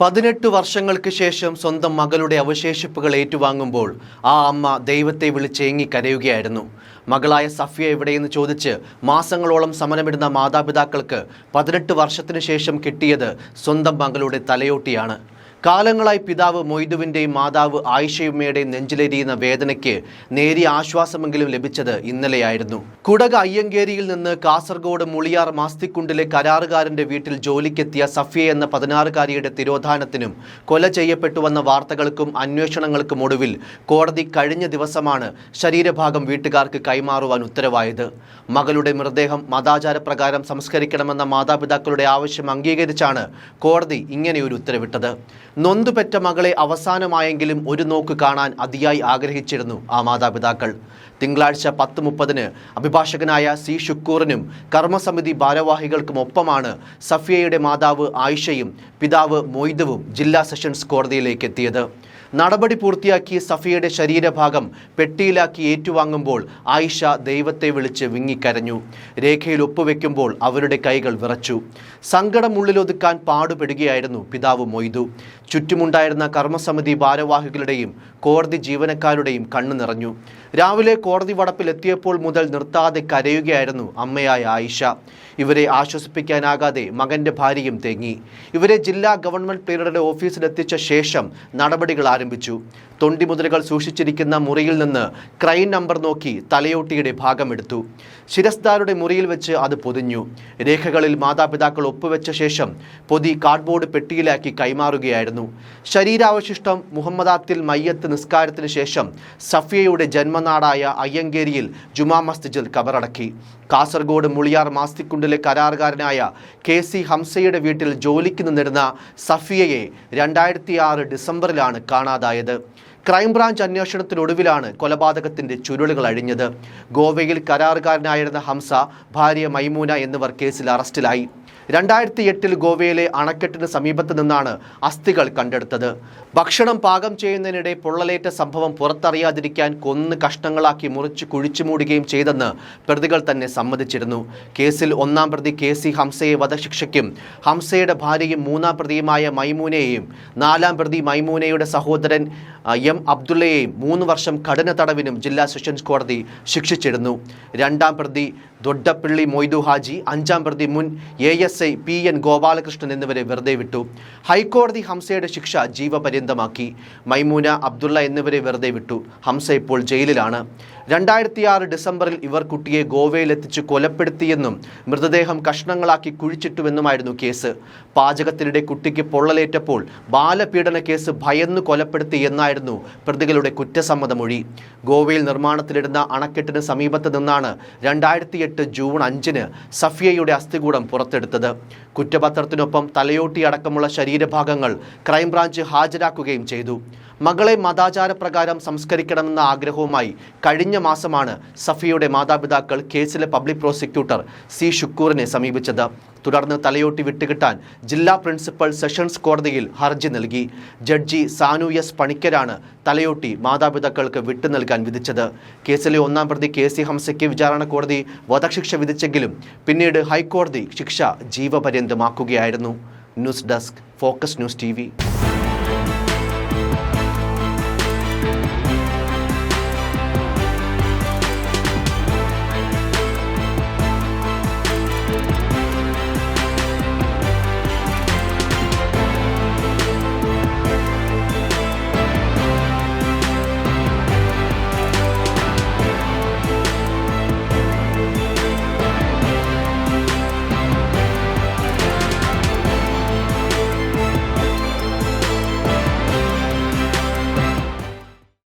പതിനെട്ട് വർഷങ്ങൾക്ക് ശേഷം സ്വന്തം മകളുടെ അവശേഷിപ്പുകൾ ഏറ്റുവാങ്ങുമ്പോൾ ആ അമ്മ ദൈവത്തെ വിളിച്ചേങ്ങി കരയുകയായിരുന്നു. മകളായ സഫിയ എവിടെയെന്ന് ചോദിച്ച് മാസങ്ങളോളം സമരമിടുന്ന മാതാപിതാക്കൾക്ക് പതിനെട്ട് വർഷത്തിനു ശേഷം കിട്ടിയത് സ്വന്തം മകളുടെ തലയോട്ടിയാണ്. കാലങ്ങളായി പിതാവ് മൊയ്തുവിന്റെയും മാതാവ് ആയിഷയുമ്മയുടെയും നെഞ്ചിലെരിയുന്ന വേദനയ്ക്ക് നേരിയ ആശ്വാസമെങ്കിലും ലഭിച്ചത് ഇന്നലെയായിരുന്നു. കുടക അയ്യങ്കേരിയിൽ നിന്ന് കാസർഗോഡ് മുളിയാർ മാസ്തിക്കുണ്ടിലെ കരാറുകാരന്റെ വീട്ടിൽ ജോലിക്കെത്തിയ സഫിയ എന്ന പതിനാറുകാരിയുടെ തിരോധാനത്തിനും കൊല ചെയ്യപ്പെട്ടുവന്ന വാർത്തകൾക്കും അന്വേഷണങ്ങൾക്കും ഒടുവിൽ കോടതി കഴിഞ്ഞ ദിവസമാണ് ശരീരഭാഗം വീട്ടുകാർക്ക് കൈമാറുവാൻ ഉത്തരവായത്. മകളുടെ മൃതദേഹം മതാചാരപ്രകാരം സംസ്കരിക്കണമെന്ന മാതാപിതാക്കളുടെ ആവശ്യം അംഗീകരിച്ചാണ് കോടതി ഇങ്ങനെയൊരു ഉത്തരവിട്ടത്. നൊന്തുപെറ്റ മകളെ അവസാനമായെങ്കിലും ഒരു നോക്ക് കാണാൻ അതിയായി ആഗ്രഹിച്ചിരുന്നു ആ മാതാപിതാക്കൾ. തിങ്കളാഴ്ച പത്ത് മുപ്പതിന് അഭിഭാഷകനായ സി ഷുക്കൂറിനും കർമ്മസമിതി ഭാരവാഹികൾക്കും ഒപ്പമാണ് സഫിയയുടെ മാതാവ് ആയിഷയും പിതാവ് മൊയ്തുവും ജില്ലാ സെഷൻസ് കോടതിയിലേക്ക് എത്തിയത്. നടപടി പൂർത്തിയാക്കി സഫിയയുടെ ശരീരഭാഗം പെട്ടിയിലാക്കി ഏറ്റുവാങ്ങുമ്പോൾ ആയിഷ ദൈവത്തെ വിളിച്ച് വിങ്ങിക്കരഞ്ഞു. രേഖയിൽ ഒപ്പുവെക്കുമ്പോൾ അവരുടെ കൈകൾ വിറച്ചു. സങ്കടം ഉള്ളിലൊതുക്കാൻ പാടുപെടുകയായിരുന്നു പിതാവ് മൊയ്തു. ചുറ്റുമുണ്ടായിരുന്ന കർമ്മസമിതി ഭാരവാഹികളുടെയും കോടതി ജീവനക്കാരുടെയും കണ്ണു നിറഞ്ഞു. രാവിലെ കോടതി വടപ്പിലെത്തിയപ്പോൾ മുതൽ നിർത്താതെ കരയുകയായിരുന്നു അമ്മയായ ആയിഷ. ഇവരെ ആശ്വസിപ്പിക്കാനാകാതെ മകന്റെ ഭാര്യയും തേങ്ങി. ഇവരെ ജില്ലാ ഗവൺമെന്റ് പ്ലീഡറുടെ ഓഫീസിലെത്തിച്ച ശേഷം നടപടികൾ ആരംഭിച്ചു. തൊണ്ടിമുതലുകൾ സൂക്ഷിച്ചിരിക്കുന്ന മുറിയിൽ നിന്ന് ക്രൈൻ നമ്പർ നോക്കി തലയോട്ടിയുടെ ഭാഗമെടുത്തു ശിരസ്ദാരുടെ മുറിയിൽ വെച്ച് അത് പൊതിഞ്ഞു. രേഖകളിൽ മാതാപിതാക്കൾ ഒപ്പുവെച്ച ശേഷം പൊതി കാർഡ്ബോർഡ് പെട്ടിയിലാക്കി കൈമാറുകയായിരുന്നു. ശരീരാവശിഷ്ടം മുഹമ്മദാത്തിൽ മയ്യത്ത് നിസ്കാരത്തിന് ശേഷം സഫിയയുടെ ജന്മനാടായ അയ്യങ്കേരിയിൽ ജുമാ മസ്ജിദിൽ കബറടക്കി. കാസർഗോഡ് മുളിയാർ മാസ്തിക്കുണ്ടിലെ കരാറുകാരനായ കെ സി ഹംസയുടെ വീട്ടിൽ ജോലിക്ക് നിന്നിരുന്ന സഫിയയെ രണ്ടായിരത്തി ഡിസംബറിലാണ് കാണാതായത്. ക്രൈംബ്രാഞ്ച് അന്വേഷണത്തിനൊടുവിലാണ് കൊലപാതകത്തിന്റെ ചുരുളുകൾ അഴിഞ്ഞത്. ഗോവയിൽ കരാറുകാരനായിരുന്ന ഹംസ ഭാര്യ മൈമൂന എന്നിവർ കേസിൽ അറസ്റ്റിലായി. രണ്ടായിരത്തി എട്ടിൽ ഗോവയിലെ അണക്കെട്ടിന് സമീപത്ത് നിന്നാണ് അസ്ഥികൾ കണ്ടെടുത്തത്. ഭക്ഷണം പാകം ചെയ്യുന്നതിനിടെ പൊള്ളലേറ്റ സംഭവം പുറത്തറിയാതിരിക്കാൻ കൊന്ന് കഷ്ണങ്ങളാക്കി മുറിച്ച് കുഴിച്ചു മൂടുകയും ചെയ്തെന്ന് പ്രതികൾ തന്നെ സമ്മതിച്ചിരുന്നു. കേസിൽ ഒന്നാം പ്രതി കെ സി ഹംസയെ വധശിക്ഷയ്ക്കും ഹംസയുടെ ഭാര്യയും മൂന്നാം പ്രതിയുമായ മൈമൂനയെയും നാലാം പ്രതി മൈമൂനയുടെ സഹോദരൻ എം അബ്ദുള്ളയെയും മൂന്ന് വർഷം കഠിന തടവിനും ജില്ലാ സെഷൻസ് കോടതി ശിക്ഷിച്ചിരുന്നു. രണ്ടാം പ്രതി ദൊഡ്ഡപ്പള്ളി മൊയ്തു ഹാജി അഞ്ചാം പ്രതി മുൻ A S I P N Gopalakrishnan എന്നിവരെ വെറുതെ വിട്ടു. ഹൈക്കോടതി ഹംസയുടെ ശിക്ഷ ജീവപര്യന്തമാക്കി. മൈമൂന അബ്ദുള്ള എന്നിവരെ വെറുതെ വിട്ടു. ഹംസ ഇപ്പോൾ ജയിലിലാണ്. രണ്ടായിരത്തി ആറ് ഡിസംബറിൽ ഇവർ കുട്ടിയെ ഗോവയിലെത്തിച്ച് കൊലപ്പെടുത്തിയെന്നും മൃതദേഹം കഷ്ണങ്ങളാക്കി കുഴിച്ചിട്ടുവെന്നുമായിരുന്നു കേസ്. പാചകത്തിനിടെ കുട്ടിക്ക് പൊള്ളലേറ്റപ്പോൾ ബാലപീഡന കേസ് ഭയന്ന് കൊലപ്പെടുത്തി എന്നായിരുന്നു പ്രതികളുടെ കുറ്റസമ്മതമൊഴി. ഗോവയിൽ നിർമ്മാണത്തിലിടുന്ന അണക്കെട്ടിന് സമീപത്ത് നിന്നാണ് രണ്ടായിരത്തി എട്ട് ജൂൺ അഞ്ചിന് സഫിയയുടെ അസ്ഥികൂടം പുറത്തെടുത്തത്. കുറ്റപത്രത്തിനൊപ്പം തലയോട്ടി അടക്കമുള്ള ശരീരഭാഗങ്ങൾ ക്രൈംബ്രാഞ്ച് ഹാജരാക്കുകയും ചെയ്തു. മകളെ മതാചാരപ്രകാരം സംസ്കരിക്കണമെന്ന ആഗ്രഹവുമായി കഴിഞ്ഞ മാസമാണ് സഫിയുടെ മാതാപിതാക്കൾ കേസിലെ പബ്ലിക് പ്രോസിക്യൂട്ടർ സി ഷുക്കൂറിനെ സമീപിച്ചത്. തുടർന്ന് തലയോട്ടി വിട്ടുകിട്ടാൻ ജില്ലാ പ്രിൻസിപ്പൽ സെഷൻസ് കോടതിയിൽ ഹർജി നൽകി. ജഡ്ജി സാനു എസ് പണിക്കരാണ് തലയോട്ടി മാതാപിതാക്കൾക്ക് വിട്ടു നൽകാൻ വിധിച്ചത്. കേസിലെ ഒന്നാം പ്രതി കെ സി ഹംസയ്ക്ക് വിചാരണ കോടതി വധശിക്ഷ വിധിച്ചെങ്കിലും പിന്നീട് ഹൈക്കോടതി ശിക്ഷ ജീവപര്യന്തമാക്കുകയായിരുന്നു. News desk focus news T